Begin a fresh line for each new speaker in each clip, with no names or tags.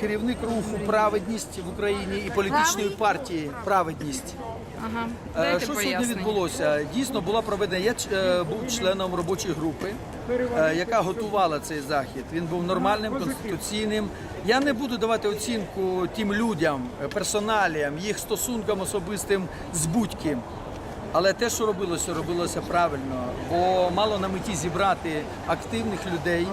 керівник руху праведність в Україні і політичної партії праведність.
Ага.
Е,
Дайте
Що сьогодні
пояснення.
відбулося? Дійсно була проведена. Я е, був членом робочої групи, е, яка готувала цей захід. Він був нормальним, конституційним. Я не буду давати оцінку тим людям, персоналіям, їх стосункам особистим з будь-ким. Але те, що робилося, робилося правильно, бо мало на меті зібрати активних людей,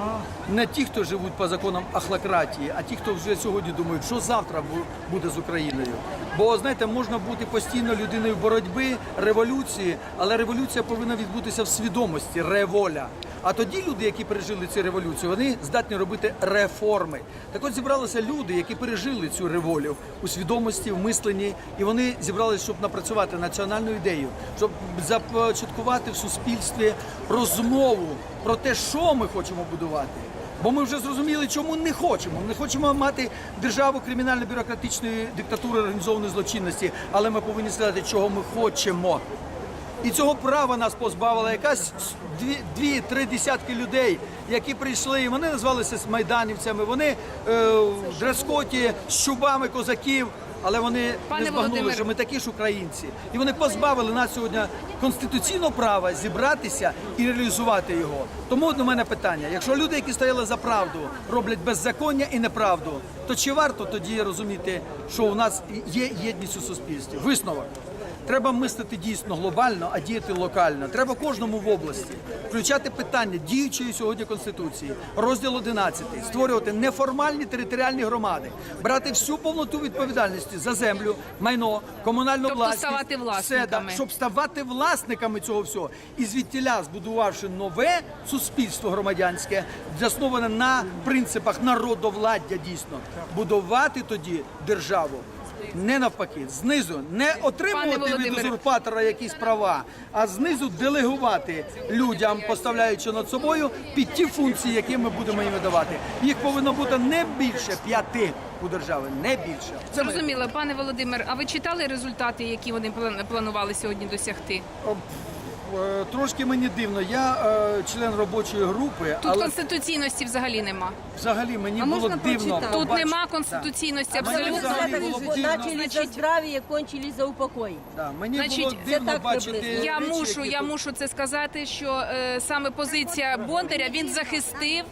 не ті, хто живуть по законам ахлократії, а ті, хто вже сьогодні думають, що завтра буде з Україною. Бо знаєте, можна бути постійно людиною боротьби, революції, але революція повинна відбутися в свідомості, револя. А тоді люди, які пережили цю революцію, вони здатні робити реформи. Так от зібралися люди, які пережили цю револю у свідомості, в мисленні, і вони зібралися, щоб напрацювати національну ідею, щоб започаткувати в суспільстві розмову про те, що ми хочемо будувати. Бо ми вже зрозуміли, чому не хочемо. Ми не хочемо мати державу кримінально-бюрократичної диктатури організованої злочинності, але ми повинні сказати, чого ми хочемо. І цього права нас позбавила якась дві, дві-три десятки людей, які прийшли, вони назвалися майданівцями, вони е, в дрескоті з чубами козаків, але вони
Пане
не збагнули,
Володимире.
що ми такі ж українці. І вони позбавили нас сьогодні конституційного права зібратися і реалізувати його. Тому до мене питання: якщо люди, які стояли за правду, роблять беззаконня і неправду, то чи варто тоді розуміти, що у нас є єдність у суспільстві? Висновок. Треба мислити дійсно глобально, а діяти локально. Треба кожному в області включати питання діючої сьогодні конституції, розділ 11, створювати неформальні територіальні громади, брати всю повноту відповідальності за землю, майно, комунальну
Тобто
власність,
ставати
все,
власниками.
да, щоб ставати власниками цього всього. І звідтіля, збудувавши нове суспільство громадянське, засноване на принципах народовладдя, дійсно, будувати тоді державу. Не навпаки, знизу не отримувати від узурпатора якісь права, а знизу делегувати людям, поставляючи над собою під ті функції, які ми будемо їм давати. Їх повинно бути не більше п'яти у держави, не більше. Це ми-
Зрозуміло, пане Володимир, а ви читали результати, які вони план- планували сьогодні досягти?
Е, Трошки мені дивно. Я е, член робочої групи,
Тут
але
конституційності взагалі нема.
взагалі мені
А
було
можна
дивно.
прочитати?
Тут
побачити-
нема конституційності абсолютно.
взагалі було дивно.
Начали за
Значить-
здравие, кончили за упокой.
Да, мені
Значить,
було
це
дивно
так
бачити.
приблизно.
Я
речі,
мушу,
які
я
тут-
мушу це сказати, що е, саме позиція Бондаря він захистив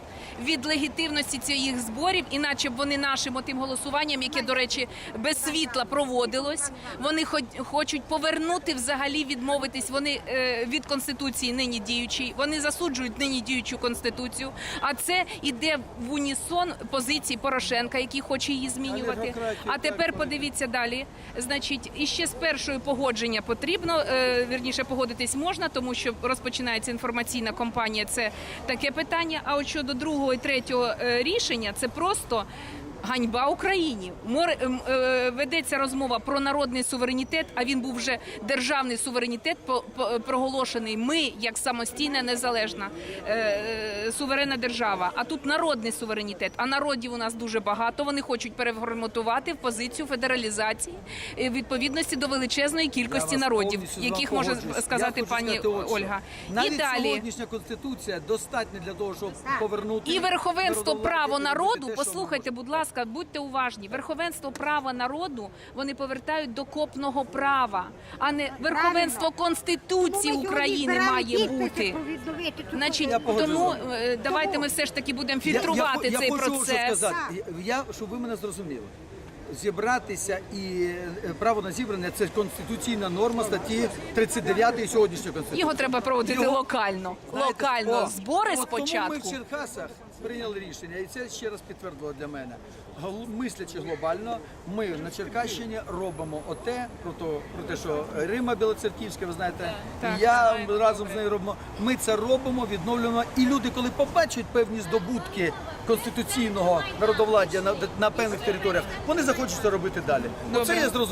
від легітимності цих зборів, іначе б вони нашим отим голосуванням, яке, до речі, без світла проводилось. Вони хоч- хочуть повернути взагалі відмовитись. Вони е, від конституції нині діючій. Вони засуджують нині діючу конституцію. А це іде в унісон позиції Порошенка, який хоче її змінювати. А тепер подивіться далі. Значить, іще з першої погодження потрібно, е, вірніше погодитись можна, тому що розпочинається інформаційна кампанія. Це таке питання. А от щодо другого і третього е, рішення, це просто. Ганьба Україні Море ем, е, ведеться розмова про народний суверенітет. А він був вже державний суверенітет, проголошений. Ми як самостійна незалежна е, е, суверенна держава. А тут народний суверенітет. А народів у нас дуже багато. Вони хочуть переформатувати в позицію федералізації відповідності до величезної кількості народів, яких може сказати пані. Ольга.
Навіть
І далі.
сьогоднішня конституція достатня для того, щоб повернути
І верховенство право народу, послухайте, будь ласка, будьте уважні. Верховенство права народу вони повертають до копного права, а не верховенство Конституції України має бути. Значить, тому е, давайте ми все ж таки будемо фільтрувати цей процес.
Я, щоб ви мене зрозуміли. Зібратися і е, право на зібрання це конституційна норма статті 39 сьогоднішньої конституції.
Його треба проводити
Його-
локально.
Знаєте,
Локально
о,
збори
от Тому ми
спочатку.
в Черкасах прийняли рішення, і це ще раз підтвердило для мене. Мислячи глобально, ми на Черкащині робимо оте, про, то, про те, що Рима Білоцерківська, ви знаєте, і я разом з нею робимо. Ми це робимо, відновлюємо. І люди, коли побачать певні здобутки конституційного народовладдя на, на певних територіях, вони захочуть це робити далі. Оце
Добре.
я зрозумів.